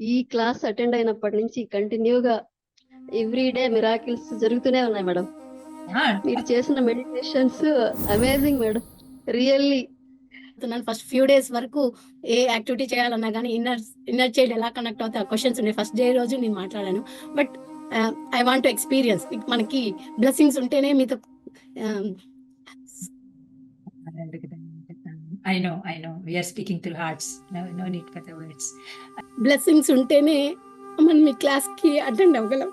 ఈ class attend అయినప్పటి నుంచి కంటిన్యూగా ఎవ్రీ డే మిరాకిల్స్ జరుగుతూనే ఉన్నాయి మేడం. మీరు చేసిన మెడిటేషన్స్ అమేజింగ్ మేడం. రియల్లీ. చెప్తున్నాను ఫస్ట్ ఫ్యూ డేస్ వరకు ఏ యాక్టివిటీ చేయాలన్నా కానీ ఇన్నర్ ఇన్నర్ చైల్డ్ ఎలా కనెక్ట్ అవుతాయి ఆ క్వశ్చన్స్ ఉన్నాయి ఫస్ట్ డే రోజు నేను మాట్లాడాను. But I want to experience. మనకి బ్లెస్సింగ్స్ ఉంటేనే మీతో I know, I know. We are speaking through hearts. No, no need for the words. Blessings ఉంటేనే మనం మీ క్లాస్కి అటెండ్ అవ్వగలం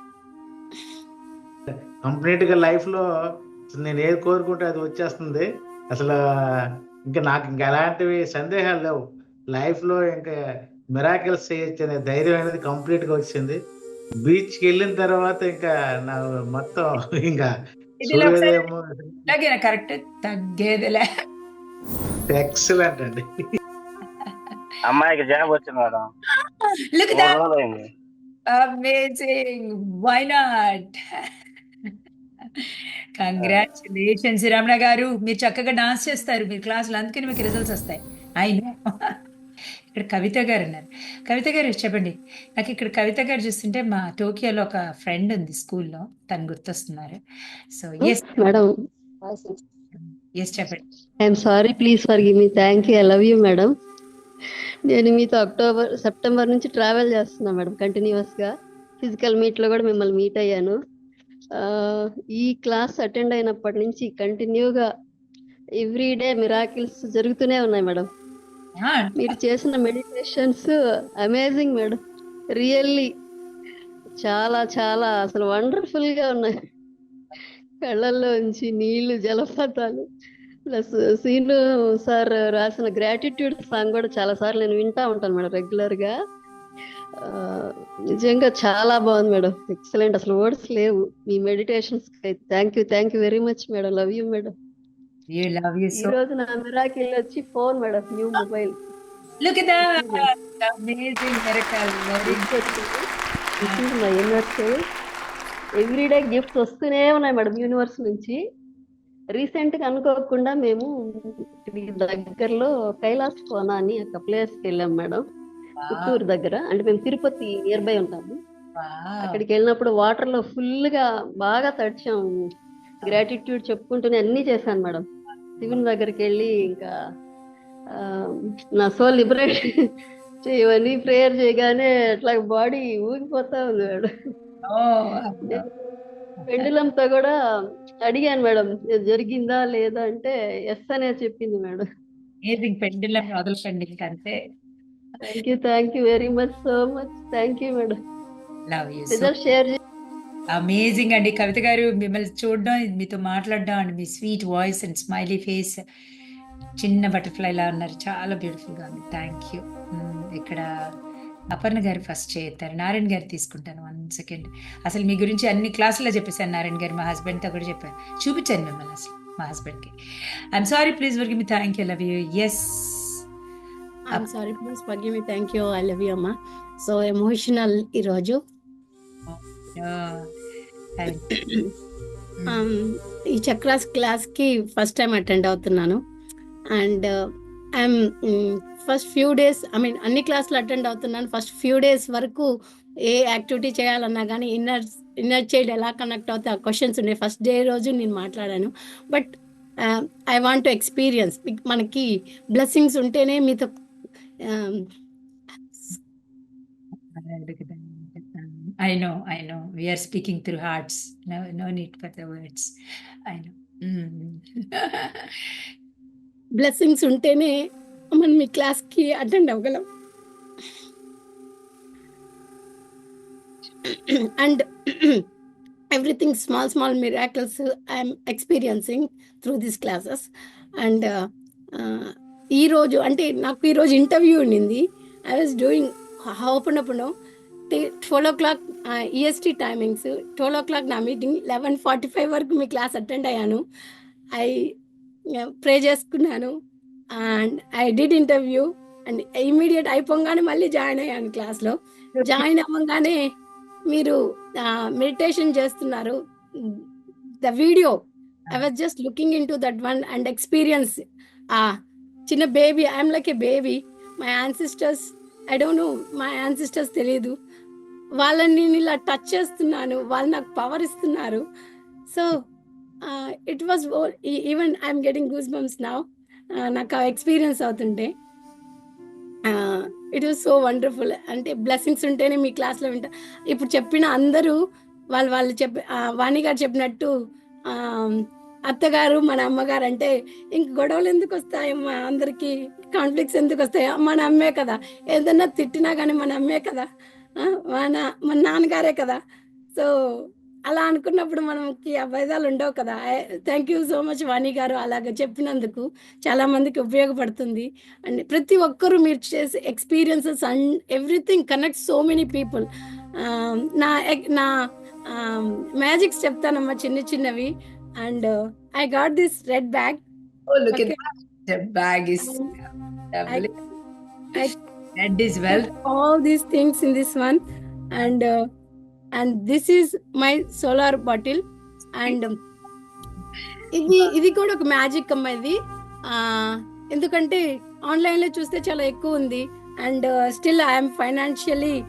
కంప్లీట్గా లైఫ్లో అసలు నేను ఏది కోరుకుంటే అది వచ్చేస్తుంది అసలు ఇంకా నాకు ఇంకా ఎలాంటివి సందేహాలు లేవు లైఫ్లో ఇంకా మిరాకిల్స్ చేయొచ్చు అనే ధైర్యం అనేది కంప్లీట్గా వచ్చింది బీచ్కి వెళ్ళిన తర్వాత ఇంకా నా మొత్తం ఇంకా కరెక్ట్ తగ్గేదిలే ఎక్సలెంట్ అండి అమ్మాయికి జాబ్ వచ్చింది madam look amazing why not congratulations Ramana గారు మీరు చక్కగా డాన్స్ చేస్తారు. మీరు క్లాసులు అందుకని మీకు రిజల్ట్స్ వస్తాయి. ఐ నో ఇక్కడ కవిత గారు ఉన్నారు. కవిత గారు చెప్పండి. నాకు ఇక్కడ కవిత గారు చూస్తుంటే మా టోకియోలో ఒక ఫ్రెండ్ ఉంది స్కూల్లో తను గుర్తొస్తున్నారు. సో ఎస్ మేడం ఎస్ చెప్పండి. I'm sorry please forgive me thank you I love you madam నేను మీతో అక్టోబర్ సెప్టెంబర్ నుంచి ట్రావెల్ చేస్తున్నా మేడం కంటిన్యూస్గా ఫిజికల్ మీట్లో కూడా మిమ్మల్ని మీట్ అయ్యాను. ఈ క్లాస్ అటెండ్ అయినప్పటి నుంచి కంటిన్యూగా ఎవ్రీ డే మిరాకిల్స్ జరుగుతూనే ఉన్నాయి మేడం మీరు చేసిన మెడిటేషన్స్ అమేజింగ్ మేడం రియల్లీ చాలా చాలా అసలు వండర్ఫుల్గా ఉన్నాయి. కళ్ళల్లోంచి నీళ్ళు జలపాతాలు. ప్లస్ సీను సార్ రాసిన గ్రాటిట్యూడ్ సాంగ్ కూడా చాలా సార్లు నేను వింటా ఉంటాను మేడం రెగ్యులర్గా నిజంగా చాలా బాగుంది మేడం. ఎక్సలెంట్ అసలు వర్డ్స్ లేవు. మీ meditations thank you thank you very much madam. Love you madam. You love you ఈ రోజు నా మిరాకిల్ వచ్చి phone madam new mobile look at that amazing miracle very my universe everyday gifts వస్తూనే ఉన్నాయి madam universe నుంచి. రీసెంట్గా అనుకోకుండా మేము దగ్గరలో కైలాస్ కోన అని ఒక ప్లేస్కి వెళ్ళాం మేడం. పుత్తూరు దగ్గర. అంటే మేము తిరుపతి నియర్ బై ఉంటాము అక్కడికి వెళ్ళినప్పుడు వాటర్లో ఫుల్గా బాగా తడిచాం. గ్రాటిట్యూడ్ చెప్పుకుంటూనే అన్ని చేశాను మేడం. శివుని దగ్గరికి వెళ్ళి ఇంకా నా సోల్ లిబరేట్ చేయమని ప్రేయర్ చేయగానే అట్లా బాడీ ఊగిపోతా ఉంది మేడం. పెండులంతో కూడా అడిగాను మేడం జరిగిందా లేదా? అంటే ఎస్ అనే చెప్పింది మేడం. అమేజింగ్ పెండిలం వదలకండి అంతే thank you thank you very much so much thank you madam. Love you result share amazing అండి. కవిత గారు మిమ్మల్ని చూడడం మీతో మాట్లాడడం and. Me sweet voice and smiley face చిన్న బటర్ఫ్లై లా ఉన్నారు. చాలా బ్యూటిఫుల్గా ఉంది. థ్యాంక్ యూ ఇక్కడ అపర్ణ గారు ఫస్ట్ చేస్తారు నారాయణ గారు తీసుకుంటాను వన్ సెకండ్ అసలు మీ గురించి అన్ని క్లాసుల్లో చెప్పేశాను నారాయణ గారు మా husband తో కూడా చెప్పాను చూపించాను మిమ్మల్ని అసలు మా husband కి I'm sorry please forgive me thank you love you yes I'm sorry please forgive me thank you I love you అమ్మా సో ఎమోషనల్ ఈరోజు? Um, ఈ చక్రాస్ క్లాస్కి ఫస్ట్ టైం అటెండ్ అవుతున్నాను. And I'm first few days I mean అన్ని క్లాసులు attend అవుతున్నాను. First few days వరకు ఏ యాక్టివిటీ చేయాలన్నా కానీ ఇన్నర్ ఇన్నర్ చైల్డ్ ఎలా కనెక్ట్ అవుతాయి ఆ క్వశ్చన్స్ ఉన్నాయి ఫస్ట్ డే రోజు నేను మాట్లాడాను. But I want to experience మనకి బ్లెస్సింగ్స్ ఉంటేనే మీతో I know I know we're speaking through hearts no hearts. No, no need for the. Blessings ఉంటేనే మనం మీ క్లాస్కి attend అవ్వగలం. And everything small small miracles I'm experiencing through these classes and ఈరోజు అంటే నాకు ఈరోజు ఇంటర్వ్యూ ఉండింది. I was doing open up twelve o'clock EST timings twelve o'clock నా మీటింగ్ లెవెన్ ఫార్టీ ఫైవ్ వరకు మీ క్లాస్ అటెండ్ అయ్యాను. ఐ ప్రే చేసుకున్నాను. And I did interview and immediate అయిపోగానే మళ్ళీ జాయిన్ అయ్యాను క్లాస్లో జాయిన్ అవ్వగానే మీరు మెడిటేషన్ చేస్తున్నారు. The video I was just looking into that one and experience ఆ చిన్న baby I'm like a baby my ancestors I don't know మా యాన్సిస్టర్స్ తెలియదు వాళ్ళని నేను ఇలా టచ్ చేస్తున్నాను వాళ్ళు నాకు పవర్ ఇస్తున్నారు. So it was even I'm getting goose bumps నా నాకు ఎక్స్పీరియన్స్ అవుతుంటే. ఇట్ వాజ్ సో వండర్ఫుల్ అంటే బ్లెస్సింగ్స్ ఉంటేనే మీ క్లాస్లో వింటా. ఇప్పుడు చెప్పిన అందరూ వాళ్ళు వాళ్ళు చెప్పి వాణి గారు చెప్పినట్టు అత్తగారు మన అమ్మగారు అంటే ఇంక గొడవలు ఎందుకు వస్తాయమ్మా అందరికి? కాన్ఫ్లిక్ట్స్ ఎందుకు వస్తాయి? మన అమ్మే కదా. ఏదన్నా తిట్టినా కానీ మన అమ్మే కదా. మన మన నాన్నగారే కదా. సో అలా అనుకున్నప్పుడు మనకి ఆ భేదాలు ఉండవు కదా. Thank you so much Vani గారు అలాగ చెప్పినందుకు చాలా మందికి ఉపయోగపడుతుంది. అండ్ ప్రతి ఒక్కరూ మీరు చేసే experiences and everything connect so many people నా నా మ్యాజిక్స్ చెప్తానమ్మా చిన్న చిన్నవి. And I got this red bag at that. The bag is lovely. I- Red is uh, this is my solar bottle. And um, ఇది ఇది కూడా ఒక magic అమ్మా ఇది. ఎందుకంటే ఆన్లైన్లో చూస్తే చాలా ఎక్కువ ఉంది. And still I'm financially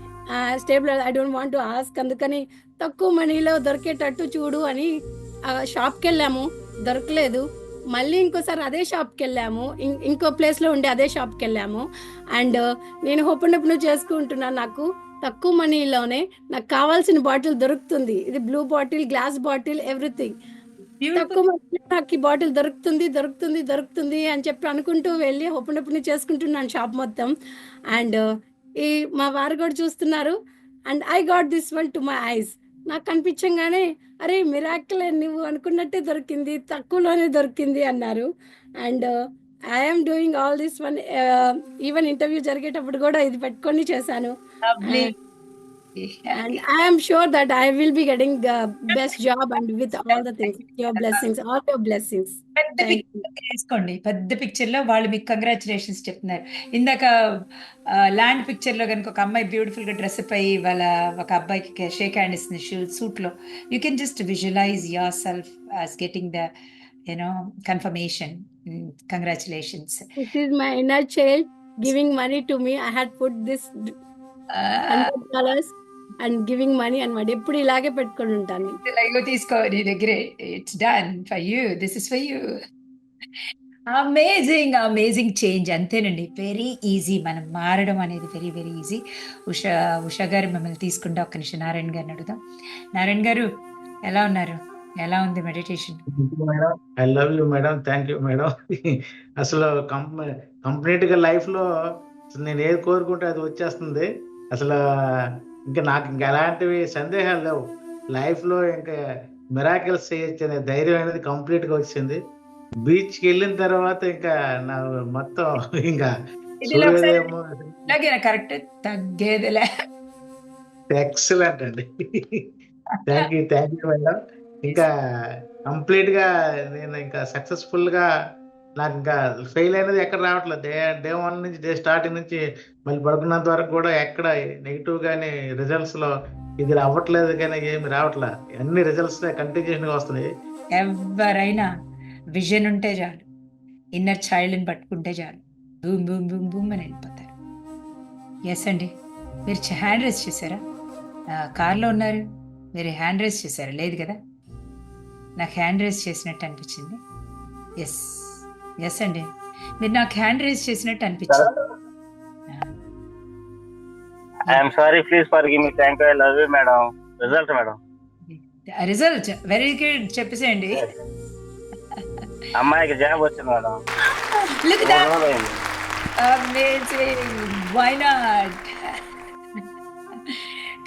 stable I don't want to ask అందుకని తక్కువ మనీలో దొరికేటట్టు చూడు అని షాప్కి వెళ్ళాము. దొరకలేదు. మళ్ళీ ఇంకోసారి అదే షాప్కి వెళ్ళాము. ఇంకో ప్లేస్లో ఉండే అదే షాప్కి వెళ్ళాము. అండ్ నేను ఓపెన్ అప్ చేసుకుంటున్నాను నాకు. తక్కువ మనీలోనే నాకు కావాల్సిన బాటిల్ దొరుకుతుంది. ఇది blue bottle glass bottle everything. తక్కువ నాకు ఈ బాటిల్ దొరుకుతుంది దొరుకుతుంది దొరుకుతుంది అని చెప్పి అనుకుంటూ వెళ్ళి అప్ చేసుకుంటున్నాను షాప్ మొత్తం. అండ్ ఈ మా వారు కూడా చూస్తున్నారు. And I got this one to my eyes నాకు కనిపించంగానే అరే మిరాకిల్ నువ్వు అనుకున్నట్టే దొరికింది తక్కువలోనే దొరికింది అన్నారు. And I'm doing all this one even interview జరిగేటప్పుడు కూడా ఇది పెట్టుకొని చేశాను. I am sure that I will be getting the best job and with all the things, your blessings, all your blessings. పెద్ద తీసుకోండి. పెద్ద పిక్చర్లో వాళ్ళు మీకు కంగ్రాచులేషన్స్ చెప్తున్నారు. ఇందాక ల్యాండ్ పిక్చర్లో కనుక ఒక అమ్మాయి బ్యూటిఫుల్గా డ్రెస్ అయ్యి వాళ్ళ ఒక అబ్బాయికి షేక్ హ్యాండ్ ఇస్తుంది shoe సూట్లో. You can just visualize yourself as getting the you know confirmation congratulations This is my inner child giving money to me. I had put this hundred dollars and giving money and my ఎప్పుడు ఇలాగే పెట్టుకొని ఉంటాను. Live తీసుకో నీ దగ్గరే it's done for you this is for you amazing amazing change అంతేనండి. Very easy మనం మారడం అనేది very very easy Usha Usha గారు మిమ్మల్ని తీసుకుంటే ఒక్క నిమిషం. నారాయణ గారిని అడుగుదాం. నారాయణ గారు ఎలా ఉన్నారు? ఎలా ఉంది meditation? Madam I love you madam thank you madam అసలు కంప్లీట్గా లైఫ్లో నేను ఏది కోరుకుంటే అది వచ్చేస్తుంది. అసలు ఇంకా నాకు ఇంకా ఎలాంటివి సందేహాలు లేవు. లైఫ్లో ఇంకా మిరాకిల్స్ చేయొచ్చు అనే ధైర్యం అనేది కంప్లీట్గా వచ్చింది. బీచ్కి వెళ్ళిన తర్వాత ఇంకా నా మొత్తం ఇంకా కరెక్ట్ తగ్గేదిలే. ఎక్సలెంట్ అండి. Thank you thank you madam ఇంకా కంప్లీట్గా నేను ఇంకా సక్సెస్ఫుల్గా నాకు ఇంకా ఫెయిల్ అయినది ఎక్కడ రావట్లేదు. డే డే వన్ నుంచి డే స్టార్టింగ్ నుంచి మళ్ళీ పడుకున్నంత వరకు కూడా ఎక్కడ నెగిటివ్ కానీ రిజల్ట్స్లో ఇది అవ్వట్లేదు కానీ ఏమి రావట్లేదు అన్ని రిజల్ట్స్ కంటిన్యూషన్గా వస్తున్నాయి. ఎవరైనా విజన్ ఉంటే చాలు. ఇన్నర్ చైల్డ్ని పట్టుకుంటే చాలు. బూమ్ బూమ్ బూమ్ బూమ్ అని వెళ్ళిపోతారు. ఎస్ అండి. మీరు హ్యాండ్ రేస్ చేశారా? కార్లో ఉన్నారు. మీరు హ్యాండ్ రేస్ చేశారా? లేదు కదా? నాకు హ్యాండ్ రేస్ చేసినట్టు అనిపించింది. ఎస్ ఎస్ అండి. మీరు నాకు హ్యాండ్ రేస్ చేసినట్టు అనిపించింది. I'm sorry please forgive me thank I love you madam result madam result very good చెప్పేసేయండి. అమ్మాయికి జాబ్ వచ్చింది మేడం Look at మూడు that. రోజులు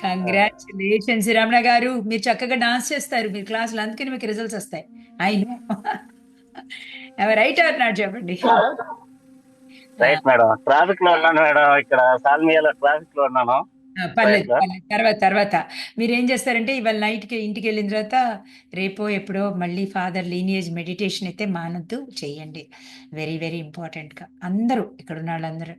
కంగ్రాచులేషన్స్ రమణ గారు. మీరు చక్కగా డాన్స్ చేస్తారు. మీ క్లాసులో అందుకని మీకు రిజల్ట్స్ వస్తాయి. I know right or not చెప్పండి? రైట్ మేడం ట్రాఫిక్లో ఉన్నాను మేడం ఇక్కడ సాల్మియాలో ట్రాఫిక్లో ఉన్నాను. పర్లేదు. తర్వాత తర్వాత. మీరు ఏం చేస్తారంటే ఇవాళ నైట్కి ఇంటికి వెళ్ళిన తర్వాత రేపో ఎప్పుడో మళ్ళీ ఫాదర్ లీనియేజ్ మెడిటేషన్ అయితే మానద్దు చేయండి. వెరీ వెరీ ఇంపార్టెంట్గా అందరూ ఇక్కడ ఉన్న వాళ్ళందరూ.